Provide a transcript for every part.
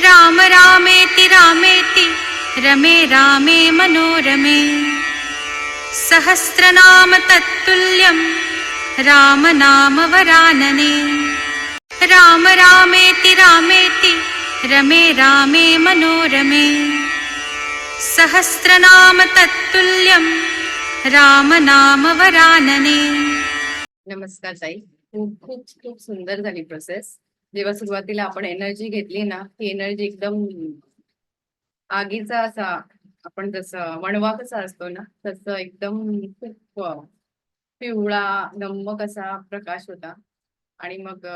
राम रामेति रामेति रमे रामे मनोरमे। सहस्रनाम तत्तुल्यं रामनाम वरानने। राम रामेति रामेति रमे रामे मनोरमे। सहस्रनाम तत्तुल्यं रामनाम वरानने। नमस्कार ताई. खूप खूप सुंदर झाली प्रोसेस जेव्हा सुरुवातीला आपण एनर्जी घेतली ना ती एनर्जी एकदम आगीचा असा आपण जसं वणवा कसा असतो ना तसं एकदम खूप पिवळा नमक असा प्रकाश होता. आणि मग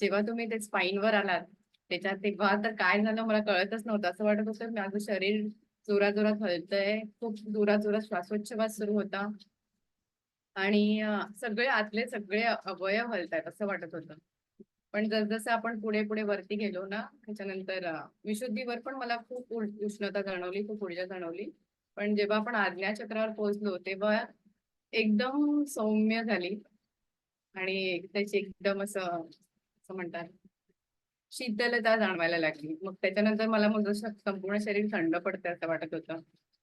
जेव्हा तुम्ही ते स्पाईनवर आलात त्याच्यात तेव्हा तर काय झालं मला कळतच नव्हतं. असं वाटत होतं माझं शरीर जोरात जोरात हलतंय खूप जोरात जोरात श्वासोच्छवास सुरू होता. आणि सगळे आतले सगळे अवयव हलतायत असं वाटत होतं. पण जसजसं आपण पुढे पुढे वरती गेलो ना त्याच्यानंतर विशुद्धीवर पण मला खूप उष्णता जाणवली खूप ऊर्जा जाणवली. पण जेव्हा आपण आज्ञा चक्रावर पोहोचलो तेव्हा एकदम सौम्य झाली. आणि त्याची एकदम असं असं म्हणतात शीतलता जाणवायला लागली. मग त्याच्यानंतर मला मग जसं संपूर्ण शरीर थंड पडतं असं वाटत होतं.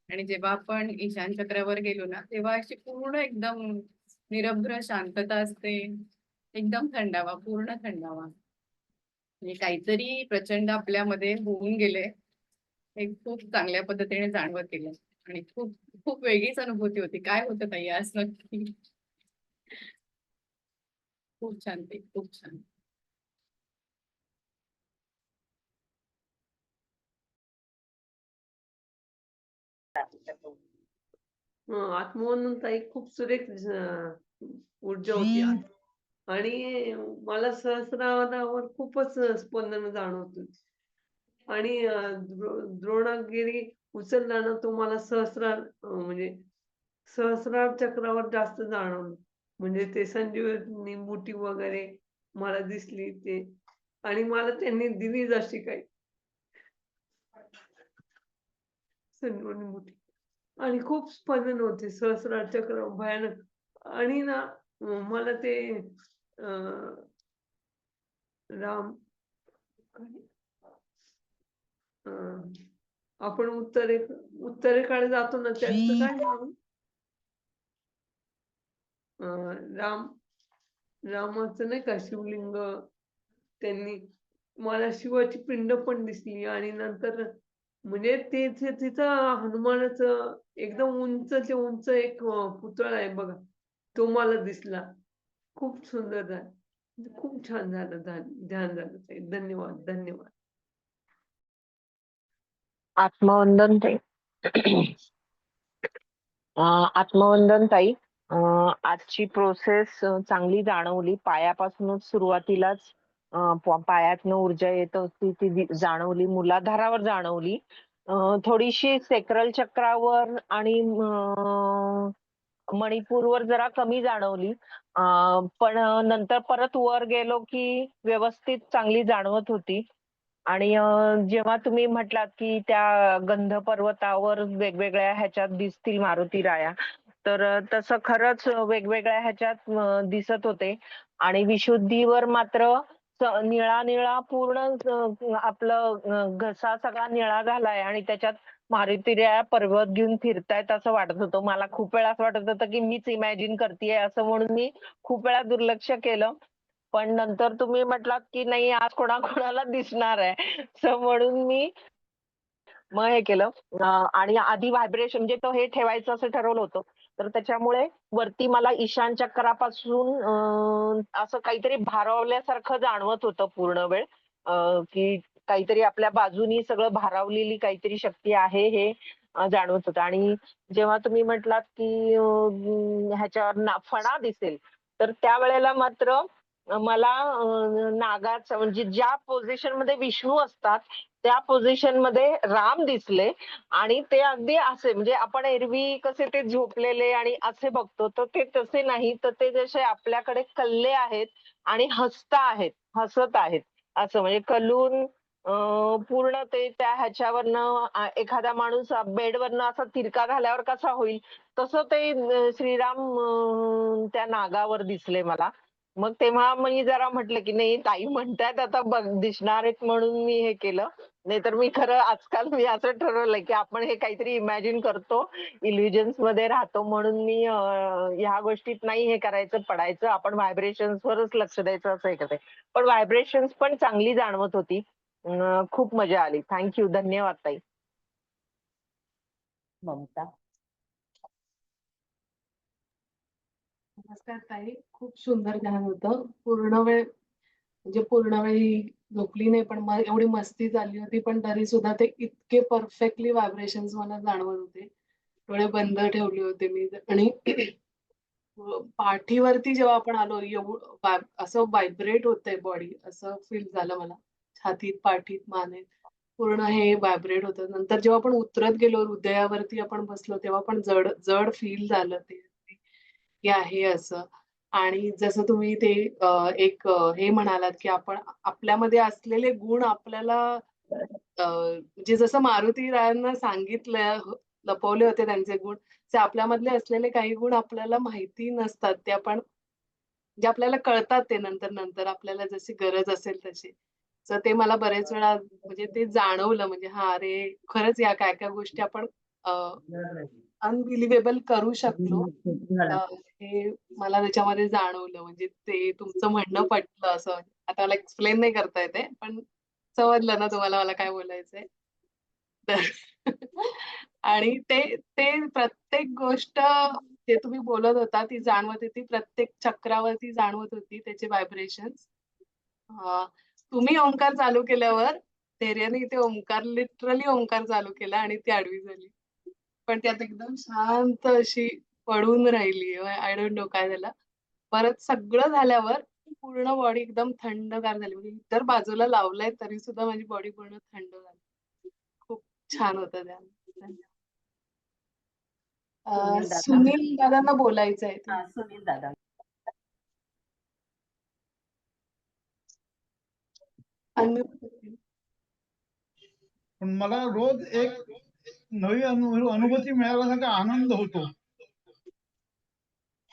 आणि जेव्हा आपण ईशान चक्रावर गेलो ना तेव्हा अशी पूर्ण एकदम निरभ्र शांतता असते. एकदम थंडावा पूर्ण थंडावा. म्हणजे काहीतरी प्रचंड आपल्यामध्ये होऊन गेले हे खूप चांगल्या पद्धतीने जाणवत गेलं. आणि खूप खूप वेगळीच अनुभूती होती. काय होतं ताई? आज नक्की? खूप छान ते खूप छान. हं, आत्मवंदनता एक खूप सुरेख ऊर्जा होती. आणि मला सहस्रावर खूपच स्पंदन जाणवत आणि द्रोणागिरी उचलला ना तो मला सहस्रार म्हणजे सहस्रार चक्रावर जास्त जाणवलं. म्हणजे ते संजीवनी बुटी वगैरे मला दिसली ते. आणि मला त्यांनी दिली जशी काही. संजीवनी बुटी आणि खूप स्पंदन होते सहस्रार चक्र भयानक. आणि ना मला ते राम. आपण उत्तरे उत्तरेकडे जातो ना त्यांचं काय नाव राम रामाचं नाही का शिवलिंग त्यांनी मला शिवाची पिंड पण दिसली आणि नंतर म्हणजे ते ते- तिथं हनुमानाचं एकदम उंचच्या उंच एक पुतळा आहे बघा तो मला दिसला. खूप सुंदर झालं खूप छान झालं ध्यान झालं ताई. धन्यवाद धन्यवाद. आत्मवंदन ताई. आत्मवंदन ताई आजची प्रोसेस चांगली जाणवली. पायापासूनच सुरुवातीलाच पायातनं ऊर्जा येत होती ती जाणवली मुलाधारावर जाणवली. थोडीशी सेक्रल चक्रावर आणि मणिपूरवर जरा कमी जाणवली. पण नंतर परत वर गेलो की व्यवस्थित चांगली जाणवत होती. आणि जेव्हा तुम्ही म्हटलात की त्या गंध पर्वतावर वेगवेगळ्या ह्याच्यात दिसतील मारुती राया तर तसं खरंच वेगवेगळ्या ह्याच्यात दिसत होते. आणि विशुद्धीवर मात्र निळा निळा पूर्ण आपलं घसा सगळा निळा झालाय आणि त्याच्यात मारुतीराया पर्वत घेऊन फिरतायत असं वाटत होतं. मला खूप वेळा असं वाटत होतं की मीच इमॅजिन करतेय असं म्हणून मी खूप वेळा दुर्लक्ष केलं. पण नंतर तुम्ही म्हटलात की नाही आज कोणाकोणाला दिसणार आहे. सो म्हणून मी मग हे केलं. आणि आधी व्हायब्रेशन म्हणजे तो हे ठेवायचं असं ठरवलं होतं. तर त्याच्यामुळे वरती मला ईशान चक्रापासून असं काहीतरी भारावल्यासारखं जाणवत होतं पूर्ण वेळ. की काहीतरी आपल्या बाजूनी सगळं भारावलेली काहीतरी शक्ती आहे हे जाणवत होतं. आणि जेव्हा तुम्ही म्हटलात की ह्याच्यावर ना- फणा दिसेल तर त्यावेळेला मात्र मला नागाचं म्हणजे ज्या पोझिशनमध्ये विष्णू असतात त्या पोझिशनमध्ये राम दिसले आणि ते अगदी असे म्हणजे आपण एरवी कसे ते झोपलेले आणि असे बघतो तर ते तसे नाही तर ते जसे आपल्याकडे कल्ले आहेत आणि हसता आहेत हसत आहेत. असं म्हणजे कलून पूर्ण ते त्या ह्याच्यावरनं एखादा माणूस बेडवरनं असा तिरका झाल्यावर कसा होईल तसं ते श्रीराम त्या नागावर दिसले मला. मग तेव्हा मी जरा म्हटलं की नाही ताई म्हणतायत आता बघ दिसणार आहेत म्हणून मी हे केलं. नाहीतर मी खरं आजकाल मी असं ठरवलंय की आपण हे काहीतरी इमॅजिन करतो इल्युजन्समध्ये राहतो म्हणून मी ह्या गोष्टीत नाही हे करायचं पडायचं. आपण व्हायब्रेशन्स वरच लक्ष द्यायचं असं हे करते पण व्हायब्रेशन्स पण चांगली जाणवत होती. खूप मजा आली. थँक्यू धन्यवाद ताई. ममता. नमस्कार ताई खूप सुंदर ध्यान होतं. पूर्ण वेळ म्हणजे पूर्ण वेळ झोपली नाही पण एवढी मस्ती झाली होती पण तरी सुद्धा ते इतके परफेक्टली व्हायब्रेशन्स मला जाणवत होते. डोळे बंद ठेवले होते मी. आणि पाठीवरती जेव्हा आपण आलो एवढं असं व्हायब्रेट होतंय बॉडी असं फील झालं मला. छातीत पाठीत मानेत पूर्ण हे व्हायब्रेट होतं. नंतर जेव्हा आपण उतरत गेलो हृदयावरती आपण बसलो तेव्हा पण जड जड फील झालं ते. की आहे असं. आणि जसं तुम्ही ते एक हे म्हणालात की आपण आपल्यामध्ये असलेले गुण आपल्याला म्हणजे जसं मारुती रायांना सांगितलं हो, लपवले होते त्यांचे गुण ते आपल्यामधले असलेले काही गुण आपल्याला माहिती नसतात. ते आपण जे आपल्याला कळतात ते नंतर नंतर आपल्याला जशी गरज असेल तशी. तर ते मला बरेच वेळा म्हणजे ते जाणवलं म्हणजे हा अरे खरंच या काय काय गोष्टी आपण अनबिलिव्हेबल करू शकलो. हे मला त्याच्यामध्ये जाणवलं. म्हणजे ते तुमचं म्हणणं पटलं असं. आता मला एक्सप्लेन नाही करता येते पण समजलं ना तुम्हाला मला काय बोलायचंय. तर आणि ते ते प्रत्येक गोष्ट जे तुम्ही बोलत होता ती जाणवत होती. प्रत्येक चक्रावरती जाणवत होती त्याचे व्हायब्रेशन्स तुम्ही ओंकार चालू केल्यावर धैर्याने इथे ओंकार लिटरली ओंकार चालू केला आणि ती आडवी झाली. पण त्यात एकदम शांत अशी पडून राहिली. आय डोंट नो काय झालं. परत सगळं झाल्यावर पूर्ण बॉडी एकदम थंडगार झाली. म्हणजे इतर बाजूला लावलंय तरी सुद्धा माझी बॉडी पूर्ण थंड झाली. खूप छान होतं त्या सुनील दादा. सुनील दादांना बोलायचं आहे. हा, सुनील दादा. मला रोज एक नवी अनु अनुभूती मिळाल्यासारखा आनंद होतो.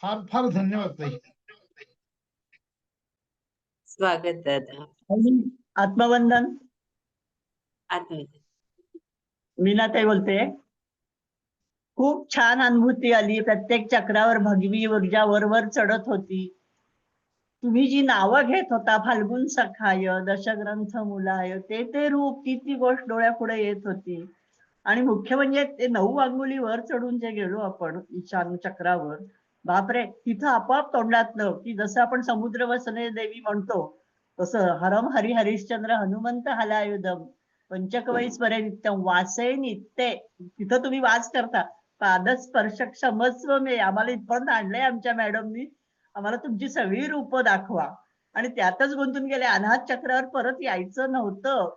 फार फार धन्यवाद ताई. स्वागत दादा. आत्मवंदन? आतमध्ये मीनाताई बोलते. खूप छान अनुभूती आली. प्रत्येक चक्रावर भगवी ऊर्जा वरवर चढत होती. तुम्ही जी नावं घेत होता फाल्गुन सखाय दशग्रंथ मुलाय ते ते रूप ती ती गोष्ट डोळ्यापुढे येत होती. आणि मुख्य म्हणजे ते नऊ अंगुली वर चढून जे गेलो आपण ईशान चक्रावर बापरे तिथं आपोआप तोंडातलं की जसं आपण समुद्र वसने देवी म्हणतो तसं हरम हरी हरिश्चंद्र हनुमंत हलायुधम पंचकवैस्वरे नित्यम वासे नित्ये. तिथं तुम्ही वास करता. पादस्पर्शक समस्व मे आम्हाला इथपर्यंत आणलंय आमच्या मॅडमनी. आम्हाला तुमची सगळी रूपं दाखवा. आणि त्यातच गुंतून गेले. अनाथ चक्रावर परत यायचं नव्हतं.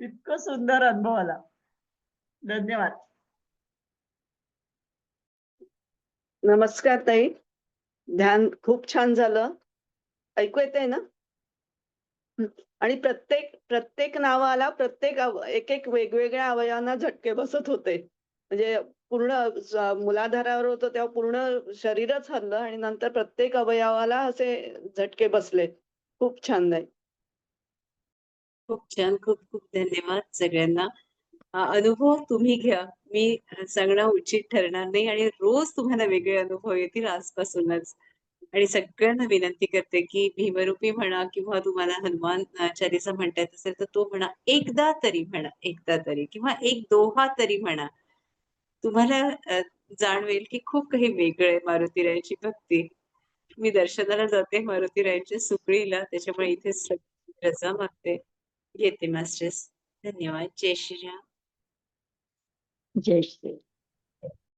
इतकं सुंदर अनुभव आला. धन्यवाद. नमस्कार ताई. ध्यान खूप छान झालं. ऐकू येते ना? आणि प्रत्येक प्रत्येक नावाला प्रत्येक एक एक वेगवेगळ्या अवयवांना झटके बसत होते. म्हणजे पूर्ण मुलाधारावर होतं तेव्हा पूर्ण शरीरच हरलं आणि नंतर प्रत्येक अवयवाला असे झटके बसले. खूप छान नाही खूप छान खूप खूप धन्यवाद सगळ्यांना. अनुभव तुम्ही घ्या. मी सांगणं उचित ठरणार नाही आणि रोज तुम्हाला वेगळे अनुभव येतील आजपासूनच. आणि सगळ्यांना विनंती करते की भीमरूपी म्हणा किंवा तुम्हाला हनुमान चालीसा म्हणता येत असेल तर तो म्हणा. एकदा तरी म्हणा एकदा तरी किंवा एक दोहा तरी म्हणा. तुम्हाला जाणवेल की खूप काही वेगळं आहे मारुतीरायांची भक्ती. मी दर्शनाला जाते मारुतीरायांच्या सुकळीला त्याच्यामुळे इथे रजा मागते. येते मास्टर्स. धन्यवाद. जय श्रीराम जय श्री